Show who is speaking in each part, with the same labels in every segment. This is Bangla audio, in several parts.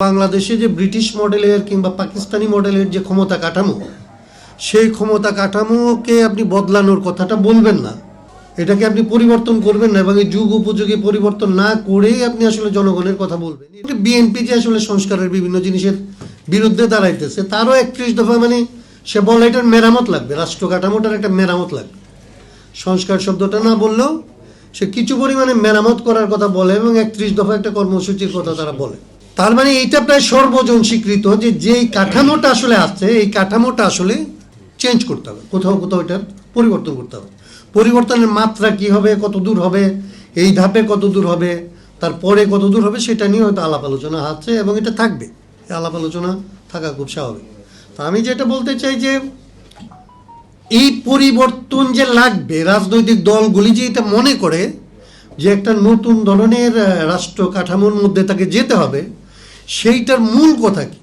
Speaker 1: বাংলাদেশে যে ব্রিটিশ মডেলের কিংবা পাকিস্তানি মডেলের যে ক্ষমতা কাঠামো, সেই ক্ষমতা কাঠামোকে আপনি বদলানোর কথাটা বলবেন না। এটাকে আপনি পরিবর্তন করবেন না এবং এই যুগ উপযোগী পরিবর্তন না করেই আপনি আসলে জনগণের কথা বলবেন। বিএনপি যে আসলে সংস্কারের বিভিন্ন জিনিসের বিরুদ্ধে দাঁড়াইতেছে, তারও একত্রিশ দফা মানে সে বলে এটার মেরামত লাগবে, রাষ্ট্র কাঠামোটার একটা মেরামত লাগবে। সংস্কার শব্দটা না বললেও সে কিছু পরিমাণে মেরামত করার কথা বলে এবং একত্রিশ দফা একটা কর্মসূচির কথা তারা বলে। তার মানে এইটা প্রায় সর্বজন স্বীকৃত যে যেই কাঠামোটা আসলে আছে, এই কাঠামোটা আসলে চেঞ্জ করতে হবে। কোথাও কোথাও এটার পরিবর্তন করতে হবে। পরিবর্তনের মাত্রা কি হবে, কত দূর হবে, এই ধাপে কত দূর হবে, তারপরে কত দূর হবে সেটা নিয়ে হয়তো আলাপ আলোচনা আছে এবং এটা থাকবে। আলাপ আলোচনা থাকা খুব স্বাভাবিক। তা আমি যেটা বলতে চাই যে, এই পরিবর্তন যে লাগবে, রাজনৈতিক দলগুলি যে এটা মনে করে যে একটা নতুন ধরনের রাষ্ট্র কাঠামোর মধ্যে তাকে যেতে হবে সেইটার মূল কথা কি?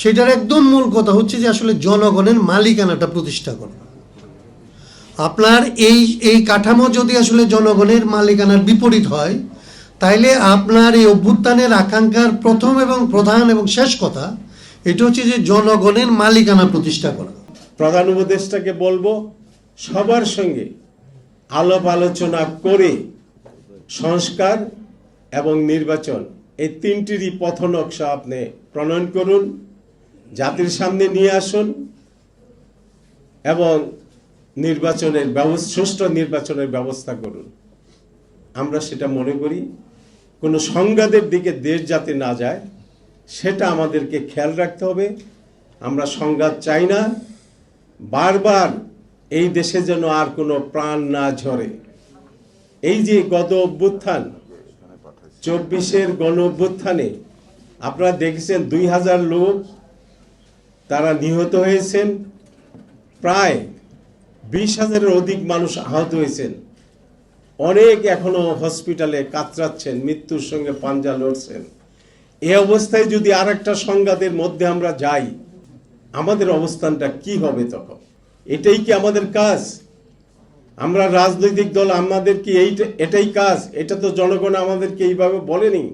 Speaker 1: সেটার একদম মূল কথা হচ্ছে যে আসলে জনগণের মালিকানাটা প্রতিষ্ঠা করা। আপনার এই এই কাঠামো যদি আসলে জনগণের মালিকানার বিপরীত হয়, তাইলে আপনার এই অভ্যুত্থানের আকাঙ্ক্ষার প্রথম এবং প্রধান এবং শেষ কথা, এটা হচ্ছে যে জনগণের মালিকানা প্রতিষ্ঠা করা।
Speaker 2: প্রধান উপদেষ্টাকে বলব, সবার সঙ্গে আলাপ আলোচনা করে সংস্কার এবং নির্বাচন এই তিনটিরই পথ নকশা আপনি প্রণয়ন করুন, জাতির সামনে নিয়ে আসুন এবং নির্বাচনের ব্যবস্থা, সুষ্ঠু নির্বাচনের ব্যবস্থা করুন। আমরা সেটা মনে করি, কোনো সংঘাতের দিকে দেশ যাতে না যায়, সেটা আমাদেরকে খেয়াল রাখতে হবে। আমরা সংঘাত চাই না, বারবার এই দেশে যেন আর কোনো প্রাণ না ঝরে। এই যে গত অভ্যুত্থান চব্বিশের গণ অভ্যুত্থানে আপনারা দেখেছেন দুই হাজার লোক তারা নিহত হয়েছেন। প্রায় বিশ হাজারের অধিক মানুষ আহত হয়েছেন। অনেক এখনও হসপিটালে কাতরাচ্ছেন, মৃত্যুর সঙ্গে পাঞ্জা লড়ছেন। এ অবস্থায় যদি আর একটা সংঘাতের মধ্যে আমরা যাই, আমাদের অবস্থানটা কি হবে তখন? এটাই কি আমাদের কাজ? আমরা রাজনৈতিক দল আমাদের কি এইটা এটাই কাজ? এটা তো জনগণ আমাদেরকে এইভাবে বলেনি।